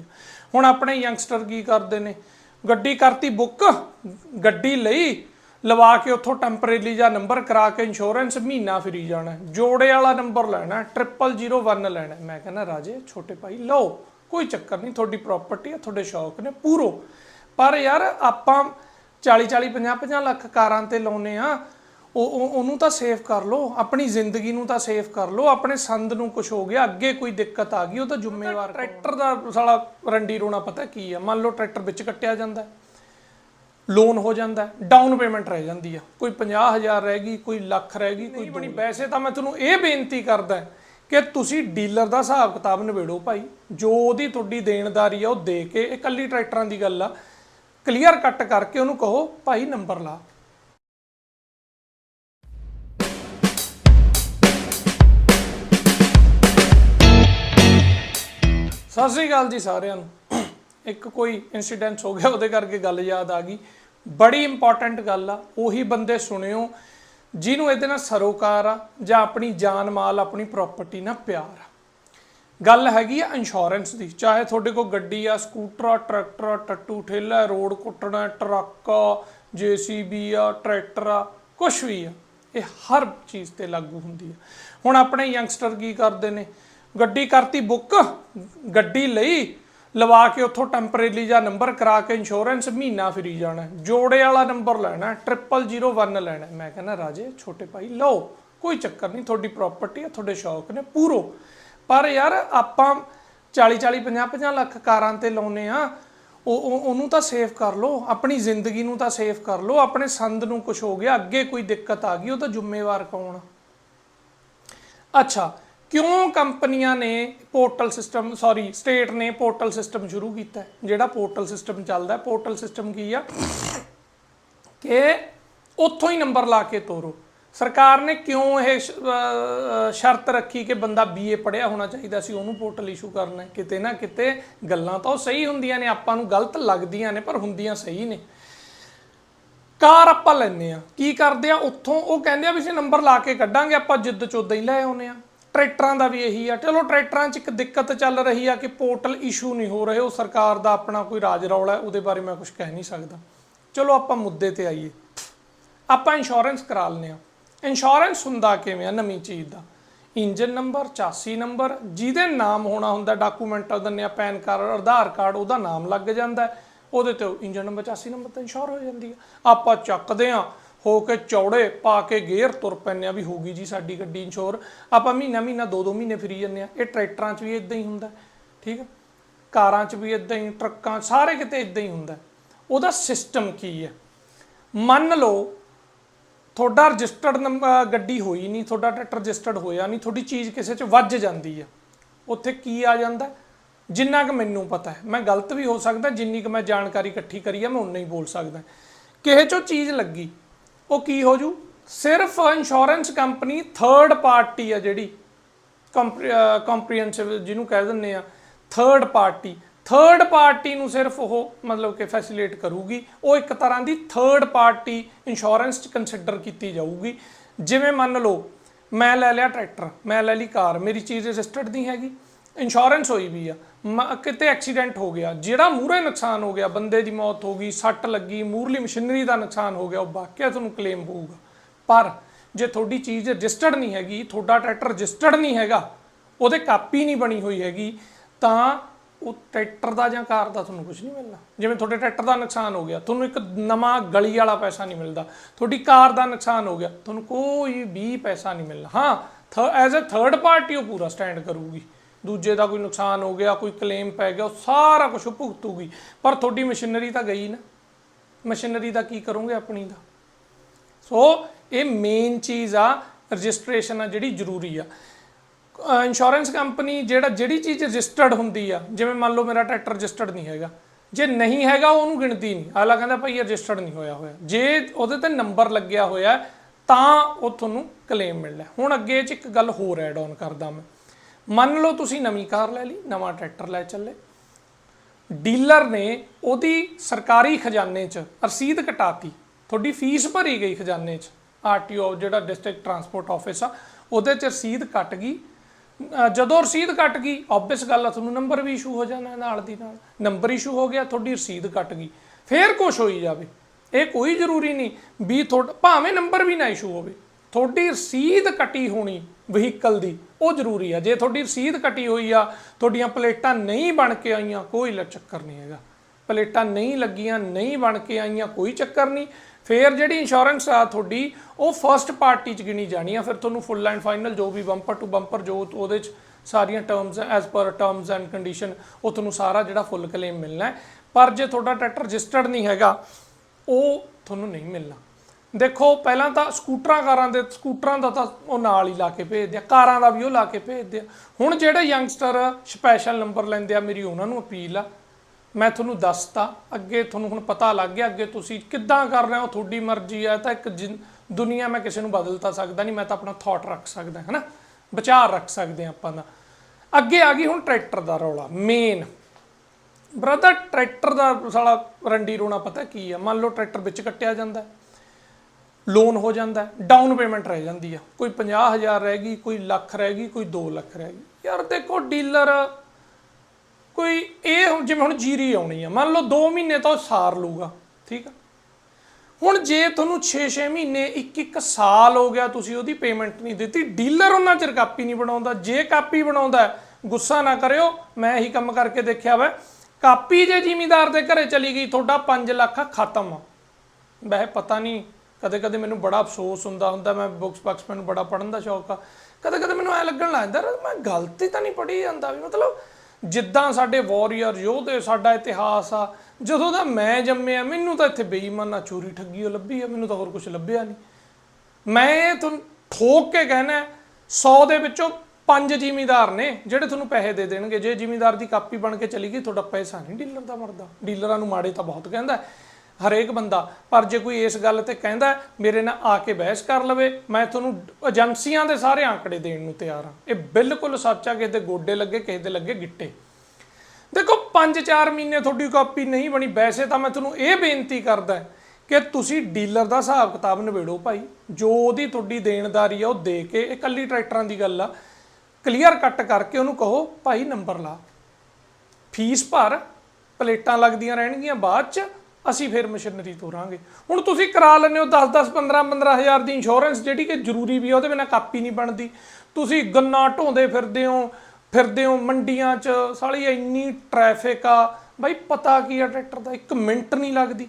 ਹੈ ਹੁਣ ਆਪਣੇ ਯੰਗਸਟਰ ਕੀ ਕਰਦੇ ਨੇ? ਗੱਡੀ ਕਰਤੀ ਬੁੱਕ, ਗੱਡੀ ਲਈ, ਲਵਾ ਕੇ ਉੱਥੋਂ ਟੈਂਪਰੇਰੀ ਜਾਂ ਨੰਬਰ ਕਰਾ ਕੇ ਇੰਸ਼ੋਰੈਂਸ ਮਹੀਨਾ ਫਰੀ ਜਾਣਾ ਜੋੜੇ ਵਾਲਾ ਨੰਬਰ ਲੈਣਾ 0001 ਲੈਣਾ ਮੈਂ ਕਹਿੰਦਾ, ਰਾਜੇ, ਛੋਟੇ ਭਾਈ, ਲਓ, ਕੋਈ ਚੱਕਰ ਨਹੀਂ, ਤੁਹਾਡੀ ਪ੍ਰਾਪਰਟੀ ਹੈ, ਤੁਹਾਡੇ ਸ਼ੌਕ ਨੇ, ਪੂਰੋ। ਪਰ ਯਾਰ, ਆਪਾਂ 40 40 50 50 ਲੱਖ ਕਾਰਾਂ ਤੇ ਲਾਉਨੇ ਆ ਉਹ ਉਹ- ਉਹਨੂੰ ਤਾਂ ਸੇਵ ਕਰ ਲਓ ਆਪਣੀ ਜ਼ਿੰਦਗੀ ਨੂੰ ਤਾਂ ਸੇਵ ਕਰ ਲਓ ਆਪਣੇ ਸੰਦ ਨੂੰ ਕੁਝ ਹੋ ਗਿਆ ਅੱਗੇ ਕੋਈ ਦਿੱਕਤ ਆ ਗਈ ਉਹ ਤਾਂ ਜ਼ਿੰਮੇਵਾਰ ਟਰੈਕਟਰ ਦਾ ਸਾਲਾ ਰੰਡੀ ਰੋਣਾ ਪਤਾ ਕੀ ਆ? ਮੰਨ ਲਓ ਟਰੈਕਟਰ ਵਿੱਚ ਕੱਟਿਆ ਜਾਂਦਾ ਲੋਨ ਹੋ ਜਾਂਦਾ ਡਾਊਨ ਪੇਮੈਂਟ ਰਹਿ ਜਾਂਦੀ ਆ। ਕੋਈ 50000 ਰਹਿ ਗਈ ਕੋਈ ਲੱਖ ਰਹਿ ਗਈ ਕੋਈ ਬਣੀ ਵੈਸੇ ਤਾਂ ਮੈਂ ਤੁਹਾਨੂੰ ਇਹ ਬੇਨਤੀ ਕਰਦਾ ਕਿ ਤੁਸੀਂ ਡੀਲਰ ਦਾ ਹਿਸਾਬ ਕਿਤਾਬ ਨਿਬੇੜੋ ਭਾਈ ਜੋ ਉਹਦੀ ਤੁਹਾਡੀ ਦੇਣਦਾਰੀ ਆ ਉਹ ਦੇ ਕੇ ਇਕੱਲੀ ਟਰੈਕਟਰਾਂ ਦੀ ਗੱਲ ਆ। ਕਲੀਅਰ ਕੱਟ ਕਰਕੇ ਉਹਨੂੰ ਕਹੋ ਭਾਈ ਨੰਬਰ ਲਾ। ਸਤਿ ਸ੍ਰੀ ਅਕਾਲ ਜੀ ਸਾਰਿਆਂ ਨੂੰ। ਇੱਕ ਕੋਈ ਇਨਸੀਡੈਂਟ ਹੋ ਗਿਆ, ਉਹਦੇ ਕਰਕੇ ਗੱਲ ਯਾਦ ਆ ਗਈ। ਬੜੀ ਇੰਪੋਰਟੈਂਟ ਗੱਲ ਆ, ਉਹੀ ਬੰਦੇ ਸੁਣਿਓ, ਜਿਹਨੂੰ ਇਹਦੇ ਨਾਲ ਸਰੋਕਾਰ ਆ, ਜਾਂ ਆਪਣੀ ਜਾਨ ਮਾਲ, ਆਪਣੀ ਪ੍ਰਾਪਰਟੀ ਨਾਲ ਪਿਆਰ ਆ। ਗੱਲ ਹੈਗੀ ਆ ਇੰਸ਼ੋਰੈਂਸ ਦੀ, ਚਾਹੇ ਤੁਹਾਡੇ ਕੋਲ ਗੱਡੀ ਆ ਸਕੂਟਰ ਆ ਟਰੈਕਟਰ ਆ, ਟੱਟੂ ਠੇਲਾ, ਰੋਡ ਕੁੱਟਣਾ, ਟਰੱਕ ਆ ਜੀਸੀਬੀ ਆ, ਟਰੈਕਟਰ ਆ ਕੁਝ ਵੀ ਆ, ਇਹ ਹਰ ਚੀਜ਼ ਤੇ ਲਾਗੂ ਹੁੰਦੀ ਆ। ਹੁਣ ਆਪਣੇ ਯੰਗਸਟਰ ਕੀ ਕਰਦੇ ਨੇ? ਗੱਡੀ ਕਰਤੀ ਬੁੱਕ, ਗੱਡੀ ਲਈ, ਲਵਾ ਕੇ ਉੱਥੋਂ ਟੈਂਪਰੇਰੀ ਜਾਂ ਨੰਬਰ ਕਰਾ ਕੇ ਇੰਸ਼ੋਰੈਂਸ ਮਹੀਨਾ ਫਰੀ ਜਾਣਾ। ਜੋੜੇ ਵਾਲਾ ਨੰਬਰ ਲੈਣਾ 0001 ਲੈਣਾ। ਮੈਂ ਕਹਿੰਦਾ, ਰਾਜੇ, ਛੋਟੇ ਭਾਈ, ਲਓ, ਕੋਈ ਚੱਕਰ ਨਹੀਂ, ਤੁਹਾਡੀ ਪ੍ਰਾਪਰਟੀ ਹੈ ਤੁਹਾਡੇ ਸ਼ੌਕ ਨੇ, ਪੂਰੋ। ਪਰ ਯਾਰ, ਆਪਾਂ 40 40 50 50 ਲੱਖ ਕਾਰਾਂ ਤੇ ਲਾਉਨੇ ਆ ਉਹ ਉਹਨੂੰ ਤਾਂ ਸੇਫ ਕਰ ਲਓ, ਆਪਣੀ ਜ਼ਿੰਦਗੀ ਨੂੰ ਤਾਂ ਸੇਫ ਕਰ ਲਓ, ਆਪਣੇ ਸੰਦ ਨੂੰ ਕੁਝ ਹੋ ਗਿਆ, ਅੱਗੇ ਕੋਈ ਦਿੱਕਤ ਆ ਗਈ, ਉਹ ਤਾਂ ਜ਼ਿੰਮੇਵਾਰ ਕੌਣ ਅੱਛਾ ਕਿਉਂ ਕੰਪਨੀਆਂ ਨੇ ਪੋਰਟਲ ਸਿਸਟਮ ਸੌਰੀ ਸਟੇਟ ਨੇ ਪੋਰਟਲ ਸਿਸਟਮ ਸ਼ੁਰੂ ਕੀਤਾ? ਜਿਹੜਾ ਪੋਰਟਲ ਸਿਸਟਮ ਚੱਲਦਾ, ਪੋਰਟਲ ਸਿਸਟਮ ਕੀ ਆ? ਕਿ ਉੱਥੋਂ ਹੀ ਨੰਬਰ ਲਾ ਕੇ ਤੋਰੋ। ਸਰਕਾਰ ਨੇ ਕਿਉਂ ਇਹ ਸ਼ਰਤ ਰੱਖੀ ਕਿ ਬੰਦਾ ਬੀਏ ਪੜ੍ਹਿਆ ਹੋਣਾ ਚਾਹੀਦਾ? ਸੀ ਉਹਨੂੰ ਪੋਰਟਲ ਇਸ਼ੂ ਕਰਨਾ ਕਿਤੇ ਨਾ ਕਿਤੇ ਗੱਲਾਂ ਤਾਂ ਉਹ ਸਹੀ ਹੁੰਦੀਆਂ ਨੇ, ਆਪਾਂ ਨੂੰ ਗਲਤ ਲੱਗਦੀਆਂ ਨੇ, ਪਰ ਹੁੰਦੀਆਂ ਸਹੀ ਨੇ। ਕਾਰ ਆਪਾਂ ਲੈਨੇ ਆ ਕੀ ਕਰਦੇ ਆ? ਉੱਥੋਂ ਉਹ ਕਹਿੰਦੇ ਆ ਵੀ ਅਸੀਂ ਨੰਬਰ ਲਾ ਕੇ ਕੱਢਾਂਗੇ, ਆਪਾਂ ਜਿੱਦ ਚੋਦਾ ਹੀ ਲੈ ਆਉਨੇ ਆ ਟਰੈਕਟਰਾਂ ਦਾ ਵੀ ਇਹੀ ਆ। ਚਲੋ ਟਰੈਕਟਰਾਂ 'ਚ ਇੱਕ ਦਿੱਕਤ ਚੱਲ ਰਹੀ ਆ ਕਿ ਪੋਰਟਲ ਇਸ਼ੂ ਨਹੀਂ ਹੋ ਰਹੇ, ਉਹ ਸਰਕਾਰ ਦਾ ਆਪਣਾ ਕੋਈ ਰਾਜ ਰੌਲਾ ਹੈ, ਉਹਦੇ ਬਾਰੇ ਮੈਂ ਕੁਝ ਕਹਿ ਨਹੀਂ ਸਕਦਾ। ਚਲੋ ਆਪਾਂ ਮੁੱਦੇ ਤੇ ਆਈਏ। ਆਪਾਂ ਇੰਸ਼ੋਰੈਂਸ ਕਰਾ ਲੈਨੇ ਆ ਇੰਸ਼ੋਰੈਂਸ ਹੁੰਦਾ ਕਿਵੇਂ ਆ ਨਵੀਂ ਚੀਜ਼ ਦਾ? ਇੰਜਨ ਨੰਬਰ, ਚਾਸੀ ਨੰਬਰ, ਜਿਹਦੇ ਨਾਮ ਹੋਣਾ ਹੁੰਦਾ ਡਾਕੂਮੈਂਟ ਦਿੰਨੇ ਆ ਪੈਨ ਕਾਰਡ, ਆਧਾਰ ਕਾਰਡ, ਉਹਦਾ ਨਾਮ ਲੱਗ ਜਾਂਦਾ ਉਹਦੇ ਤੇ ਇੰਜਨ ਨੰਬਰ, ਚਾਸੀ ਨੰਬਰ ਤੇ ਇੰਸ਼ੋਰ ਹੋ ਜਾਂਦੀ ਆ ਆਪਾਂ ਚੱਕਦੇ ਆ ਹੋ ਕੇ ਚੌੜੇ ਪਾ ਕੇ ਗੇਅਰ ਤੁਰ ਪੈਂਦੇ ਆ ਵੀ ਹੋਗੀ ਜੀ ਸਾਡੀ ਗੱਡੀ ਇੰਸ਼ੋਰ। ਆਪਾਂ ਮਹੀਨਾ ਮਹੀਨਾ, ਦੋ ਦੋ ਮਹੀਨੇ ਫਰੀ ਜਾਂਦੇ ਆ। ਇਹ ਟਰੈਕਟਰਾਂ 'ਚ ਵੀ ਇਦਾਂ ਹੀ ਹੁੰਦਾ, ਠੀਕ ਹੈ ਕਾਰਾਂ 'ਚ ਵੀ ਇਦਾਂ ਹੀ, ਟਰੱਕਾਂ ਸਾਰੇ ਕਿਤੇ ਇਦਾਂ ਹੀ ਹੁੰਦਾ। ਉਹਦਾ ਸਿਸਟਮ ਕੀ ਹੈ ਮੰਨ ਲਓ, ਤੁਹਾਡਾ ਰਜਿਸਟਰਡ ਗੱਡੀ ਹੋਈ ਨਹੀਂ, ਤੁਹਾਡਾ ਟਰੈਕਟਰ ਰਜਿਸਟਰਡ ਹੋਇਆ ਨਹੀਂ, ਤੁਹਾਡੀ ਚੀਜ਼ ਕਿਸੇ 'ਚ ਵੱਜ ਜਾਂਦੀ ਆ। ਉੱਥੇ ਕੀ ਆ ਜਾਂਦਾ? ਜਿੰਨਾ ਕਿ ਮੈਨੂੰ ਪਤਾ ਹੈ, ਮੈਂ ਗਲਤ ਵੀ ਹੋ ਸਕਦਾ, ਜਿੰਨੀ ਕਿ ਮੈਂ ਜਾਣਕਾਰੀ ਇਕੱਠੀ ਕਰੀ ਆ, ਮੈਂ ਉਨਾ ਹੀ ਬੋਲ ਸਕਦਾ। ਕਿਸੇ 'ਚੋਂ ਚੀਜ਼ ਲੱਗੀ ਉਹ ਕੀ ਹੋ ਜੂ? ਸਿਰਫ ਇੰਸ਼ੋਰੈਂਸ ਕੰਪਨੀ ਥਰਡ ਪਾਰਟੀ ਆ ਜਿਹੜੀ ਕੰਪਰੀਹੈਂਸਿਵ ਜਿਹਨੂੰ ਕਹਿ ਦਿੰਦੇ ਆ ਥਰਡ ਪਾਰਟੀ ਥਰਡ ਪਾਰਟੀ ਨੂੰ ਸਿਰਫ ਉਹ ਮਤਲਬ ਕਿ ਫੈਸਿਲਿਟੇਟ ਕਰੂਗੀ। ਉਹ ਇੱਕ ਤਰ੍ਹਾਂ ਦੀ ਥਰਡ ਪਾਰਟੀ ਇੰਸ਼ੋਰੈਂਸ ਚ ਕੰਸੀਡਰ ਕੀਤੀ ਜਾਊਗੀ। ਜਿਵੇਂ ਮੰਨ ਲਓ, ਮੈਂ ਲੈ ਲਿਆ ਟਰੈਕਟਰ, ਮੈਂ ਲੈ ਲਈ ਕਾਰ, ਮੇਰੀ ਚੀਜ਼ ਰਜਿਸਟਰਡ ਨਹੀਂ ਹੈਗੀ। ਇੰਸ਼ੋਰੈਂਸ ਹੋਈ ਵੀ ਆ। ਕਿਤੇ ਐਕਸੀਡੈਂਟ ਹੋ ਗਿਆ। ਜਿਹੜਾ ਮੂਹਰੇ ਨੁਕਸਾਨ ਹੋ ਗਿਆ, ਬੰਦੇ ਦੀ ਮੌਤ ਹੋ ਗਈ, ਸੱਟ ਲੱਗੀ, ਮੂਹਰਲੀ ਮਸ਼ੀਨਰੀ ਦਾ ਨੁਕਸਾਨ ਹੋ ਗਿਆ, ਉਹ ਵਾਕਿਆ ਤੁਹਾਨੂੰ ਕਲੇਮ ਹੋਊਗਾ। ਪਰ ਜੇ ਤੁਹਾਡੀ ਚੀਜ਼ ਰਜਿਸਟਰਡ ਨਹੀਂ ਹੈਗੀ, ਤੁਹਾਡਾ ਟਰੈਕਟਰ ਰਜਿਸਟਰਡ ਨਹੀਂ ਹੈਗਾ, ਉਹਦੇ ਕਾਪੀ ਨਹੀਂ ਬਣੀ ਹੋਈ ਹੈਗੀ, ਤਾਂ ਉਹ ਟਰੈਕਟਰ ਦਾ ਜਾਂ ਕਾਰ ਦਾ ਤੁਹਾਨੂੰ ਕੁਝ ਨਹੀਂ ਮਿਲਣਾ। ਜਿਵੇਂ ਤੁਹਾਡੇ ਟਰੈਕਟਰ ਦਾ ਨੁਕਸਾਨ ਹੋ ਗਿਆ, ਤੁਹਾਨੂੰ ਇੱਕ ਨਵਾਂ ਗਲੀ ਵਾਲਾ ਪੈਸਾ ਨਹੀਂ ਮਿਲਦਾ, ਤੁਹਾਡੀ ਕਾਰ ਦਾ ਨੁਕਸਾਨ ਹੋ ਗਿਆ, ਤੁਹਾਨੂੰ ਕੋਈ ਵੀ ਪੈਸਾ ਨਹੀਂ ਮਿਲਣਾ। ਹਾਂ ਐਜ਼ ਅ ਥਰਡ ਪਾਰਟੀ ਉਹ ਪੂਰਾ ਸਟੈਂਡ ਕਰੂਗੀ। ਦੂਜੇ ਦਾ ਕੋਈ ਨੁਕਸਾਨ ਹੋ ਗਿਆ, ਕੋਈ ਕਲੇਮ ਪੈ ਗਿਆ, ਉਹ ਸਾਰਾ ਕੁਝ ਭੁਗਤੂਗੀ। ਪਰ ਤੁਹਾਡੀ ਮਸ਼ੀਨਰੀ ਤਾਂ ਗਈ ਨਾ। ਮਸ਼ੀਨਰੀ ਦਾ ਕੀ ਕਰੋਗੇ ਆਪਣੀ ਦਾ? ਸੋ ਇਹ ਮੇਨ ਚੀਜ਼ ਆ ਰਜਿਸਟ੍ਰੇਸ਼ਨ ਆ ਜਿਹੜੀ ਜ਼ਰੂਰੀ ਆ। ਇੰਸ਼ੋਰੈਂਸ ਕੰਪਨੀ ਜਿਹੜਾ, ਜਿਹੜੀ ਚੀਜ਼ ਰਜਿਸਟਰਡ ਹੁੰਦੀ ਆ, ਜਿਵੇਂ ਮੰਨ ਲਓ ਮੇਰਾ ਟਰੈਕਟਰ ਰਜਿਸਟਰਡ ਨਹੀਂ ਹੈਗਾ। ਜੇ ਨਹੀਂ ਹੈਗਾ ਉਹਨੂੰ ਗਿਣਤੀ ਨਹੀਂ। ਆਲਾ ਕਹਿੰਦਾ ਭਾਈ ਇਹ ਰਜਿਸਟਰਡ ਨਹੀਂ ਹੋਇਆ ਹੋਇਆ। ਜੇ ਉਹਦੇ ਤੇ ਨੰਬਰ ਲੱਗਿਆ ਹੋਇਆ, ਤਾਂ ਉਹ ਤੁਹਾਨੂੰ ਕਲੇਮ ਮਿਲਣਾ। ਹੁਣ ਅੱਗੇ ਚ ਇੱਕ ਗੱਲ ਹੋਰ ਐਡ ਆਨ ਕਰਦਾ ਮੈਂ। ਮੰਨ ਲਓ ਤੁਸੀਂ ਨਵੀਂ ਕਾਰ ਲੈ ਲਈ, ਨਵਾਂ ਟਰੈਕਟਰ ਲੈ ਚੱਲੇ। ਡੀਲਰ ਨੇ ਉਹਦੀ ਸਰਕਾਰੀ ਖਜ਼ਾਨੇ 'ਚ ਰਸੀਦ ਕਟਾਤੀ। ਤੁਹਾਡੀ ਫੀਸ ਭਰੀ ਗਈ ਖਜ਼ਾਨੇ 'ਚ। ਆਰਟੀਓ, ਜਿਹੜਾ ਡਿਸਟ੍ਰਿਕਟ ਟਰਾਂਸਪੋਰਟ ਆਫਿਸ ਆ, ਉਹਦੇ 'ਚ ਰਸੀਦ ਕੱਟ ਗਈ। ਜਦੋਂ ਰਸੀਦ ਕੱਟ ਗਈ ਆਬਵੀਅਸ ਗੱਲ ਆ, ਤੁਹਾਨੂੰ ਨੰਬਰ ਵੀ ਇਸ਼ੂ ਹੋ ਜਾਣਾ ਨਾਲ ਦੀ ਨਾਲ। ਨੰਬਰ ਇਸ਼ੂ ਹੋ ਗਿਆ, ਤੁਹਾਡੀ ਰਸੀਦ ਕੱਟ ਗਈ। ਫੇਰ ਕੁਝ ਹੋਈ ਜਾਵੇ। ਇਹ ਕੋਈ ਜ਼ਰੂਰੀ ਨਹੀਂ ਵੀ ਤੁਹਾਡਾ ਭਾਵੇਂ ਨੰਬਰ ਵੀ ਨਾ ਇਸ਼ੂ ਹੋਵੇ, ਤੁਹਾਡੀ ਰਸੀਦ ਕੱਟੀ ਹੋਣੀ ਵਹੀਕਲ ਦੀ, ਉਹ ਜ਼ਰੂਰੀ ਆ। ਜੇ ਤੁਹਾਡੀ ਰਸੀਦ ਕੱਟੀ ਹੋਈ ਆ, ਤੁਹਾਡੀਆਂ ਪਲੇਟਾਂ ਨਹੀਂ ਬਣ ਕੇ ਆਈਆਂ, ਕੋਈ ਚੱਕਰ ਨਹੀਂ ਹੈਗਾ। ਪਲੇਟਾਂ ਨਹੀਂ ਲੱਗੀਆਂ, ਨਹੀਂ ਬਣ ਕੇ ਆਈਆਂ, ਕੋਈ ਚੱਕਰ ਨਹੀਂ। ਫੇਰ ਜਿਹੜੀ ਇੰਸ਼ੋਰੈਂਸ ਆ ਤੁਹਾਡੀ, ਉਹ ਫਰਸਟ ਪਾਰਟੀ ਚ ਗਿਣੀ ਜਾਣੀ ਆ। ਫਿਰ ਤੁਹਾਨੂੰ ਫੁੱਲ ਐਂਡ ਫਾਈਨਲ ਜੋ ਵੀ ਬੰਪਰ ਟੂ ਬੰਪਰ ਜੋ ਉਹਦੇ ਚ ਸਾਰੀਆਂ terms as per terms and condition ਉਹ ਤੁਹਾਨੂੰ ਸਾਰਾ ਜਿਹੜਾ ਫੁੱਲ ਕਲੇਮ ਮਿਲਣਾ ਪਰ ਜੇ ਤੁਹਾਡਾ ਟਰੈਕਟਰ ਰਜਿਸਟਰਡ ਨਹੀਂ ਹੈਗਾ, ਉਹ ਤੁਹਾਨੂੰ ਨਹੀਂ ਮਿਲਣਾ। ਦੇਖੋ, ਪਹਿਲਾਂ ਤਾਂ ਸਕੂਟਰਾਂ ਕਾਰਾਂ ਦੇ, ਸਕੂਟਰਾਂ ਦਾ ਤਾਂ ਉਹ ਨਾਲ ਹੀ ਲਾ ਕੇ ਭੇਜਦੇ ਆ, ਕਾਰਾਂ ਦਾ ਵੀ ਉਹ ਲਾ ਕੇ ਭੇਜਦੇ ਆ। ਹੁਣ ਜਿਹੜੇ ਯੰਗਸਟਰ ਸਪੈਸ਼ਲ ਨੰਬਰ ਲੈਂਦੇ ਆ, ਮੇਰੀ ਉਹਨਾਂ ਨੂੰ ਅਪੀਲ ਆ। ਮੈਂ ਤੁਹਾਨੂੰ ਦੱਸਤਾ, ਅੱਗੇ ਤੁਹਾਨੂੰ ਹੁਣ ਪਤਾ ਲੱਗ ਗਿਆ, ਅੱਗੇ ਤੁਸੀਂ ਕਿੱਦਾਂ ਕਰ ਰਹੇ ਹੋ, ਤੁਹਾਡੀ ਮਰਜ਼ੀ ਆ, ਤਾਂ ਇੱਕ ਜਿਨ- ਦੁਨੀਆ ਮੈਂ ਕਿਸੇ ਨੂੰ ਬਦਲ ਤਾਂ ਸਕਦਾ ਨਹੀਂ, ਮੈਂ ਤਾਂ ਆਪਣਾ ਥਾਟ ਰੱਖ ਸਕਦਾ ਹੈ ਨਾ ਵਿਚਾਰ ਰੱਖ ਸਕਦੇ ਹਾਂ ਆਪਾਂ ਦਾ। ਅੱਗੇ ਆ ਗਈ ਹੁਣ ਟਰੈਕਟਰ ਦਾ ਰੌਲਾ ਮੇਨ ਬ੍ਰਦਰ ਟਰੈਕਟਰ ਦਾ ਸਾਲਾ ਰੰਡੀ ਰੋਣਾ ਪਤਾ ਕੀ ਆ? ਮੰਨ ਲਓ ਟਰੈਕਟਰ ਵਿੱਚ ਕੱਟਿਆ ਜਾਂਦਾ। ਲੋਨ ਹੋ ਜਾਂਦਾ ਡਾਊਨ ਪੇਮੈਂਟ ਰਹਿ ਜਾਂਦੀ ਆ। ਕੋਈ 50000 ਰਹਿ ਗਈ, ਕੋਈ ਲੱਖ ਰਹਿ ਗਈ, ਕੋਈ 2 ਲੱਖ ਰਹਿ ਗਈ। ਯਾਰ ਦੇਖੋ ਡੀਲਰ ਕੋਈ ਇਹ ਜਿਵੇਂ ਹੁਣ ਜੀਰੀ ਆਉਣੀ ਆ, ਮੰਨ ਲਓ 2 ਮਹੀਨੇ ਤਾਂ ਉਹ ਸਾਰ ਲੂਗਾ ਠੀਕ ਆ? ਹੁਣ ਜੇ ਤੁਹਾਨੂੰ 6-6 ਮਹੀਨੇ 1-1 ਸਾਲ ਹੋ ਗਿਆ ਤੁਸੀਂ ਉਹਦੀ ਪੇਮੈਂਟ ਨਹੀਂ ਦਿੱਤੀ ਡੀਲਰ ਉਹਨਾਂ ਚਿਰ ਕਾਪੀ ਨਹੀਂ ਬਣਾਉਂਦਾ। ਜੇ ਕਾਪੀ ਬਣਾਉਂਦਾ, ਗੁੱਸਾ ਨਾ ਕਰਿਓ, ਮੈਂ ਇਹੀ ਕੰਮ ਕਰਕੇ ਦੇਖਿਆ ਵਾ। ਕਾਪੀ ਜੇ ਜ਼ਿਮੀਦਾਰ ਦੇ ਘਰੇ ਚਲੀ ਗਈ, ਤੁਹਾਡਾ 5 ਲੱਖ ਖਤਮ ਵੈਸੇ ਪਤਾ ਨਹੀਂ ਕਦੇ ਕਦੇ ਮੈਨੂੰ ਬੜਾ ਅਫਸੋਸ ਹੁੰਦਾ ਹੁੰਦਾ, ਮੈਂ ਬੁੱਕਸ ਬਕਸ ਮੈਨੂੰ ਬੜਾ ਪੜਨ ਦਾ ਸ਼ੌਕ ਆ। ਕਦੇ ਕਦੇ ਮੈਨੂੰ ਐ ਲੱਗਣ ਲੱਗ ਜਾਂਦਾ, ਮੈਂ ਗਲਤੀ ਤਾਂ ਨਹੀਂ ਪੜ੍ਹੀ ਜਾਂਦਾ ਵੀ, ਮਤਲਬ ਜਿੱਦਾਂ ਸਾਡੇ ਵਾਰੀਅਰ ਯੋਧੇ, ਸਾਡਾ ਇਤਿਹਾਸ ਆ, ਜਦੋਂ ਦਾ ਮੈਂ ਜੰਮਿਆ, ਮੈਨੂੰ ਤਾਂ ਇੱਥੇ ਬੇਈਮਾਨਾ ਚੋਰੀ ਠੱਗੀ ਉਹ ਲੱਭੀ ਆ, ਮੈਨੂੰ ਤਾਂ ਹੋਰ ਕੁਝ ਲੱਭਿਆ ਨਹੀਂ। ਮੈਂ ਤੁਹਾਨੂੰ ਠੋਕ ਕੇ ਕਹਿਣਾ 100 ਦੇ ਵਿੱਚੋਂ ਪੰਜ ਜ਼ਿਮੀਦਾਰ ਨੇ ਜਿਹੜੇ ਤੁਹਾਨੂੰ ਪੈਸੇ ਦੇ ਦੇਣਗੇ। ਜੇ ਜ਼ਿਮੀਦਾਰ ਦੀ ਕਾਪੀ ਬਣ ਕੇ ਚਲੀ ਗਈ, ਤੁਹਾਡਾ ਪੈਸਾ ਨਹੀਂ ਡੀਲਰ ਦਾ ਮਰਦਾ। ਡੀਲਰਾਂ ਨੂੰ ਮਾੜੇ ਤਾਂ ਬਹੁਤ ਕਹਿੰਦਾ ਹਰੇਕ ਬੰਦਾ। ਪਰ ਜੇ ਕੋਈ ਇਸ ਗੱਲ ਤੇ ਕਹਿੰਦਾ, ਮੇਰੇ ਨਾਲ ਆ ਕੇ ਬਹਿਸ ਕਰ ਲਵੇ, ਮੈਂ ਤੁਹਾਨੂੰ ਏਜੰਸੀਆਂ ਦੇ ਸਾਰੇ ਆંકੜੇ ਦੇਣ ਨੂੰ ਤਿਆਰ ਹਾਂ। ਇਹ ਬਿਲਕੁਲ ਸੱਚ ਆ, ਕਿਸੇ ਦੇ ਗੋਡੇ ਲੱਗੇ, ਕਿਸੇ ਦੇ ਲੱਗੇ ਗਿੱਟੇ। ਦੇਖੋ 5-4 ਮਹੀਨੇ ਤੁਹਾਡੀ ਕਾਪੀ ਨਹੀਂ ਬਣੀ, ਵੈਸੇ ਤਾਂ ਮੈਂ ਤੁਹਾਨੂੰ ਇਹ ਬੇਨਤੀ ਕਰਦਾ ਕਿ ਤੁਸੀਂ ਡੀਲਰ ਦਾ ਹਿਸਾਬ ਕਿਤਾਬ ਨਿਬੇੜੋ ਭਾਈ। ਜੋ ਉਹਦੀ ਤੁਹਾਡੀ ਦੇਣਦਾਰੀ ਆ, ਉਹ ਦੇ ਕੇ ਇਹ ਕੱਲੀ ਟਰੈਕਟਰਾਂ ਦੀ ਗੱਲ ਆ। ਕਲੀਅਰ ਕੱਟ ਕਰਕੇ ਉਹਨੂੰ ਕਹੋ, ਭਾਈ ਨੰਬਰ ਲਾ। ਫੀਸ ਭਰ, ਪਲੇਟਾਂ ਲੱਗਦੀਆਂ ਰਹਿਣਗੀਆਂ ਬਾਅਦ ਚ ਅਸੀਂ ਫਿਰ ਮਸ਼ੀਨਰੀ ਤੋਰਾਂਗੇ। ਹੁਣ ਤੁਸੀਂ ਕਰਾ ਲੈਂਦੇ ਹੋ 10 10 15 15 ਹਜ਼ਾਰ ਦੀ ਇੰਸ਼ੋਰੈਂਸ ਜਿਹੜੀ ਕਿ ਜ਼ਰੂਰੀ ਵੀ ਆ, ਉਹਦੇ ਬਿਨਾ ਕਾਪੀ ਨਹੀਂ ਬਣਦੀ। ਤੁਸੀਂ ਗੰਨਾ ਢੋਂਦੇ ਫਿਰਦੇ ਹੋ ਫਿਰਦੇ ਹੋ ਮੰਡੀਆਂ 'ਚ, ਸਾਲੀ ਇੰਨੀ ਟ੍ਰੈਫਿਕ ਆ। ਬਾਈ ਪਤਾ ਕੀ ਆ, ਟਰੈਕਟਰ ਦਾ ਇੱਕ ਮਿੰਟ ਨਹੀਂ ਲੱਗਦੀ।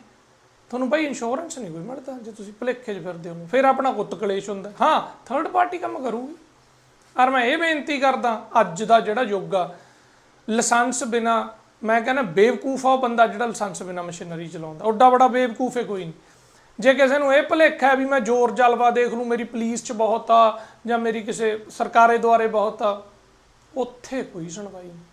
ਤੁਹਾਨੂੰ ਬਾਈ ਇੰਸ਼ੋਰੈਂਸ ਨਹੀਂ ਕੋਈ ਮਿਲਦਾ, ਜੇ ਤੁਸੀਂ ਭੁਲੇਖੇ 'ਚ ਫਿਰਦੇ ਹੋ। ਫਿਰ ਆਪਣਾ ਕੁੱਤ ਕਲੇਸ਼ ਹੁੰਦਾ। ਹਾਂ ਥਰਡ ਪਾਰਟੀ ਕੰਮ ਕਰੂਗੀ। ਔਰ ਮੈਂ ਇਹ ਬੇਨਤੀ ਕਰਦਾ, ਅੱਜ ਦਾ ਜਿਹੜਾ ਯੁੱਗ ਆ, ਲਾਇਸੈਂਸ ਬਿਨਾ ਮੈਂ ਕਹਿੰਦਾ ਬੇਵਕੂਫ ਆ ਉਹ ਬੰਦਾ ਜਿਹੜਾ ਲਾਇਸੈਂਸ ਬਿਨਾ ਮਸ਼ੀਨਰੀ ਚਲਾਉਂਦਾ। ਓਡਾ ਬੜਾ ਬੇਵਕੂਫ ਹੈ ਕੋਈ ਨਹੀਂ ਜੇ ਕਿਸੇ ਨੂੰ ਇਹ ਭੁਲੇਖਾ ਹੈ ਵੀ ਮੈਂ ਜ਼ੋਰ ਜਲਵਾ ਦੇਖ ਲੂੰ, ਮੇਰੀ ਪੁਲਿਸ 'ਚ ਬਹੁਤ ਆ ਜਾਂ ਮੇਰੀ ਕਿਸੇ ਸਰਕਾਰੇ ਦੁਆਰੇ ਬਹੁਤ ਆ, ਉੱਥੇ ਕੋਈ ਸੁਣਵਾਈ ਨਹੀਂ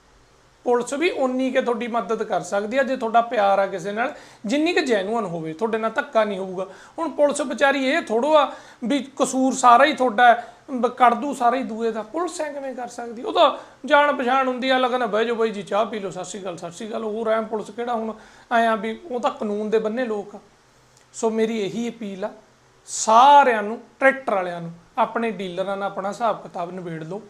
ਪੁਲਿਸ ਵੀ ਉਨੀ ਕੇ ਤੁਹਾਡੀ ਮਦਦ ਕਰ ਸਕਦੀ ਆ ਜੇ ਤੁਹਾਡਾ ਪਿਆਰ ਆ ਕਿਸੇ ਨਾਲ, ਜਿੰਨੀ ਕਿ ਜੈਨੂਅਨ ਹੋਵੇ, ਤੁਹਾਡੇ ਨਾਲ ਧੱਕਾ ਨਹੀਂ ਹੋਊਗਾ। ਹੁਣ ਪੁਲਿਸ ਵਿਚਾਰੀ ਇਹ ਥੋੜੋ ਆ ਵੀ ਕਸੂਰ ਸਾਰਾ ਹੀ ਤੁਹਾਡਾ ਬ- ਕੱਢ ਦੂ ਸਾਰਾ ਹੀ ਦੂਏ ਦਾ। ਪੁਲਿਸ ਐ ਕਿਵੇਂ ਕਰ ਸਕਦੀ? ਉਹ ਤਾਂ ਜਾਣ ਪਛਾਣ ਹੁੰਦੀ ਆ, ਲਗਨ, ਬਹਿ ਜਾਓ ਬਾਈ ਜੀ, ਚਾਹ ਪੀ ਲਓ, ਸਤਿ ਸ਼੍ਰੀ ਅਕਾਲ, ਸਤਿ ਸ਼੍ਰੀ ਅਕਾਲ। ਹੋਰ ਐ ਪੁਲਿਸ ਕਿਹੜਾ ਹੁਣ? ਆਇਆ ਵੀ ਉਹ ਤਾਂ ਕਾਨੂੰਨ ਦੇ ਬੰਨੇ ਲੋਕ ਆ। ਸੋ ਮੇਰੀ ਇਹੀ ਅਪੀਲ ਆ, ਸਾਰਿਆਂ ਨੂੰ, ਟਰੈਕਟਰ ਵਾਲਿਆਂ ਨੂੰ, ਆਪਣੇ ਡੀਲਰਾਂ ਨਾਲ ਆਪਣਾ ਹਿਸਾਬ ਕਿਤਾਬ ਨਿਬੇੜ ਲਓ।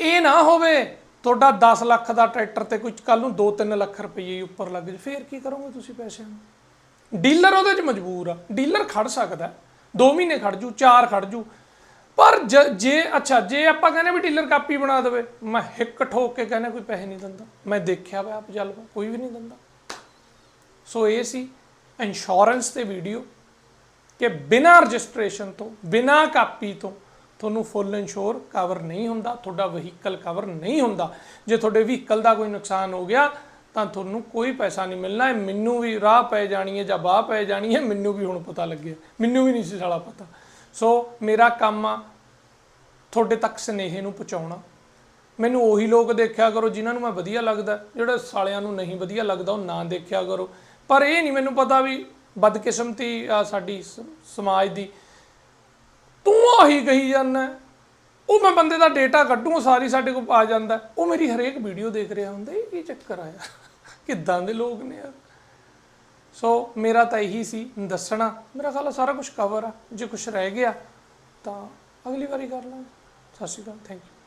ਇਹ ਨਾ ਹੋਵੇ, ਤੁਹਾਡਾ 10 ਲੱਖ ਦਾ ਟਰੈਕਟਰ ਤੇ ਕੋਈ ਕੱਲ ਨੂੰ 2-3 ਲੱਖ ਰੁਪਏ ਹੀ ਉੱਪਰ ਲੱਗ ਜੇ ਫੇਰ ਕੀ ਕਰੋਗੇ ਤੁਸੀਂ ਪੈਸਿਆਂ ਨੂੰ? ਡੀਲਰ ਉਹਦੇ 'ਚ ਮਜਬੂਰ ਆ। ਡੀਲਰ ਖੜ ਸਕਦਾ। 2 ਮਹੀਨੇ ਖੜ ਜੂ 4 ਖੜ ਜੂ। ਪਰ ਜੇ ਅੱਛਾ, ਜੇ ਆਪਾਂ ਕਹਿੰਦੇ ਵੀ ਡੀਲਰ ਕਾਪੀ ਬਣਾ ਦੇਵੇ, ਮੈਂ ਹਿੱਕ ਠੋਕ ਕੇ ਕਹਿੰਦਾ ਕੋਈ ਪੈਸੇ ਨਹੀਂ ਦਿੰਦਾ। ਮੈਂ ਦੇਖਿਆ ਵਾ ਆਪ ਜਲਵਾ ਕੋਈ ਵੀ ਨਹੀਂ ਦਿੰਦਾ। ਸੋ ਇਹ ਸੀ ਇੰਸ਼ੋਰੈਂਸ ਤੇ ਵੀਡੀਓ ਕਿ ਬਿਨਾਂ ਰਜਿਸਟ੍ਰੇਸ਼ਨ ਤੋਂ, ਬਿਨਾਂ ਕਾਪੀ ਤੋਂ ਤੁਹਾਨੂੰ ਫੁੱਲ ਇੰਸ਼ੋਰ ਕਵਰ ਨਹੀਂ ਹੁੰਦਾ, ਤੁਹਾਡਾ ਵਹੀਕਲ ਕਵਰ ਨਹੀਂ ਹੁੰਦਾ। ਜੇ ਤੁਹਾਡੇ ਵਹੀਕਲ ਦਾ ਕੋਈ ਨੁਕਸਾਨ ਹੋ ਗਿਆ, ਤਾਂ ਤੁਹਾਨੂੰ ਕੋਈ ਪੈਸਾ ਨਹੀਂ ਮਿਲਣਾ ਮੈਨੂੰ ਵੀ ਰਾਹ ਪੈ ਜਾਣੀ ਹੈ ਜਾਂ ਬਾਹ ਪੈ ਜਾਣੀ ਹੈ, ਮੈਨੂੰ ਵੀ ਹੁਣ ਪਤਾ ਲੱਗਿਆ ਮੈਨੂੰ ਵੀ ਨਹੀਂ ਸੀ ਸਾਲਾ ਪਤਾ। ਸੋ ਮੇਰਾ ਕੰਮ ਆ ਤੁਹਾਡੇ ਤੱਕ ਸਨੇਹ ਨੂੰ ਪਹੁੰਚਾਉਣਾ। ਮੈਨੂੰ ਉਹੀ ਲੋਕ ਦੇਖਿਆ ਕਰੋ ਜਿਨ੍ਹਾਂ ਨੂੰ ਮੈਂ ਵਧੀਆ ਲੱਗਦਾ, ਜਿਹੜੇ ਸਾਲਿਆਂ ਨੂੰ ਨਹੀਂ ਵਧੀਆ ਲੱਗਦਾ, ਉਹ ਨਾ ਦੇਖਿਆ ਕਰੋ। ਪਰ ਇਹ ਨਹੀਂ ਮੈਨੂੰ ਪਤਾ ਵੀ ਬਦਕਿਸਮਤੀ ਆ ਸਾਡੀ ਸ- ਸਮਾਜ ਦੀ। ਤੂੰ ਆਹੀ ਕਹੀ ਜਾਂਦਾ, ਉਹ ਮੈਂ ਬੰਦੇ ਦਾ ਡੇਟਾ ਕੱਢੂ ਸਾਰੀ ਸਾਡੇ ਕੋਲ ਆ ਜਾਂਦਾ। ਉਹ ਮੇਰੀ ਹਰੇਕ ਵੀਡੀਓ ਦੇਖ ਰਿਹਾ ਹੁੰਦਾ, ਇਹ ਕੀ ਚੱਕਰ ਆ ਯਾਰ? ਕਿੱਦਾਂ ਦੇ ਲੋਕ ਨੇ ਯਾਰ? ਸੋ ਮੇਰਾ ਤਾਂ ਇਹੀ ਸੀ ਦੱਸਣਾ। ਮੇਰਾ ਖਿਆਲ ਆ ਸਾਰਾ ਕੁਝ ਕਵਰ ਆ। ਜੇ ਕੁਝ ਰਹਿ ਗਿਆ ਤਾਂ ਅਗਲੀ ਵਾਰੀ ਕਰ ਲਾਂਗੇ। ਸਤਿ ਸ਼੍ਰੀ ਅਕਾਲ। Thank you